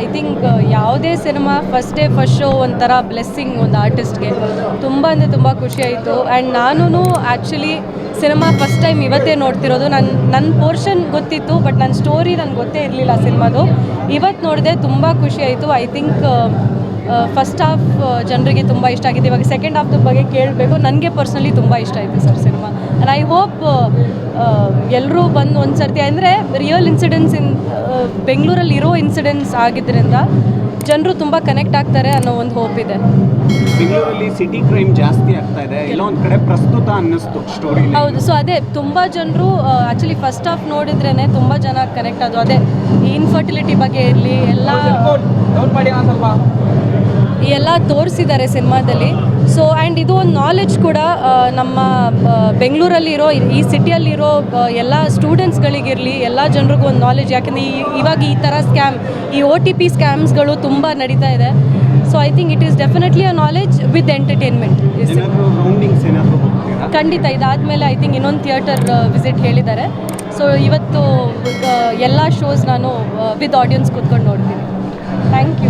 I think ಯಾವುದೇ cinema first day first show ಒಂಥರ blessing ಒಂದು ಆರ್ಟಿಸ್ಟ್ಗೆ ತುಂಬ ಅಂದರೆ ತುಂಬ ಖುಷಿ ಆಯಿತು. ಆ್ಯಂಡ್ ನಾನು ಆ್ಯಕ್ಚುಲಿ ಸಿನಿಮಾ ಫಸ್ಟ್ ಟೈಮ್ ಇವತ್ತೇ ನೋಡ್ತಿರೋದು. ನನ್ನ ನನ್ನ ಪೋರ್ಷನ್ ಗೊತ್ತಿತ್ತು ಬಟ್ ನನ್ನ ಸ್ಟೋರಿ ನನಗೆ ಗೊತ್ತೇ ಇರಲಿಲ್ಲ ಸಿನಿಮಾದು ಇವತ್ತು ನೋಡಿದೆ ತುಂಬ ಖುಷಿ ಆಯಿತು. ಐ ಥಿಂಕ್ ಫಸ್ಟ್ ಹಾಫ್ ಜನರಿಗೆ ತುಂಬ ಇಷ್ಟ ಆಗಿದೆ. ಇವಾಗ ಸೆಕೆಂಡ್ ಹಾಫ್ದ ಬಗ್ಗೆ ಕೇಳಬೇಕು. ನನಗೆ ಪರ್ಸ್ನಲಿ ತುಂಬ ಇಷ್ಟ ಆಯಿತು sir cinema and I hope ಎಲ್ಲರೂ ಬಂದು ಒಂದು ಸರ್ತಿ ಅಂದರೆ ರಿಯಲ್ ಇನ್ಸಿಡೆನ್ಸ್ ಇನ್ ಬೆಂಗಳೂರಲ್ಲಿ ಇರೋ ಇನ್ಸಿಡೆಂಟ್ಸ್ ಆಗಿದ್ದರಿಂದ ಜನರು ತುಂಬ ಕನೆಕ್ಟ್ ಆಗ್ತಾರೆ ಅನ್ನೋ ಒಂದು ಹೋಪ್ ಇದೆ. ಬೆಂಗಳೂರಲ್ಲಿ ಸಿಟಿ ಕ್ರೈಮ್ ಜಾಸ್ತಿ ಆಗ್ತಾ ಇದೆ. ಎಲ್ಲ ಒಂದ್ ಕಡೆ ಪ್ರಸ್ತುತ ಅನ್ನಿಸ್ತು ಸ್ಟೋರಿ ಹೌದು ಸೊ ಅದೇ ತುಂಬ ಜನರು ಆ್ಯಕ್ಚುಲಿ ಫಸ್ಟ್ ಆಫ್ ನೋಡಿದ್ರೇ ತುಂಬ ಜನ ಕನೆಕ್ಟ್ ಆದವು ಅದೇ ಇನ್ಫರ್ಟಿಲಿಟಿ ಬಗ್ಗೆ ಇರಲಿ ಎಲ್ಲ ತೋರಿಸಿದ್ದಾರೆ ಸಿನಿಮಾದಲ್ಲಿ. ಸೊ ಆ್ಯಂಡ್ ಇದು ಒಂದು ನಾಲೆಜ್ ಕೂಡ ನಮ್ಮ ಬೆಂಗಳೂರಲ್ಲಿರೋ ಈ ಸಿಟಿಯಲ್ಲಿರೋ ಎಲ್ಲ ಸ್ಟೂಡೆಂಟ್ಸ್ಗಳಿಗಿರಲಿ ಎಲ್ಲ ಜನರಿಗೂ ಒಂದು ನಾಲೆಡ್ಜ್ ಯಾಕೆಂದರೆ ಈ ಇವಾಗ ಈ ಥರ ಸ್ಕ್ಯಾಮ್ ಈ ಒ ಟಿ ಪಿ ಸ್ಕ್ಯಾಮ್ಸ್ಗಳು ತುಂಬ ನಡೀತಾ ಇದೆ. So I think it is definitely a knowledge with entertainment ಖಂಡಿತ ಇದಾದಮೇಲೆ ಐ ಥಿಂಕ್ ಇನ್ನೊಂದು ಥಿಯೇಟರ್ ವಿಸಿಟ್ ಹೇಳಿದ್ದಾರೆ. ಸೊ ಇವತ್ತು ಎಲ್ಲ ಶೋಸ್ ನಾನು ವಿತ್ ಆಡಿಯನ್ಸ್ ಕೂತ್ಕೊಂಡು ನೋಡ್ತೀನಿ. ಥ್ಯಾಂಕ್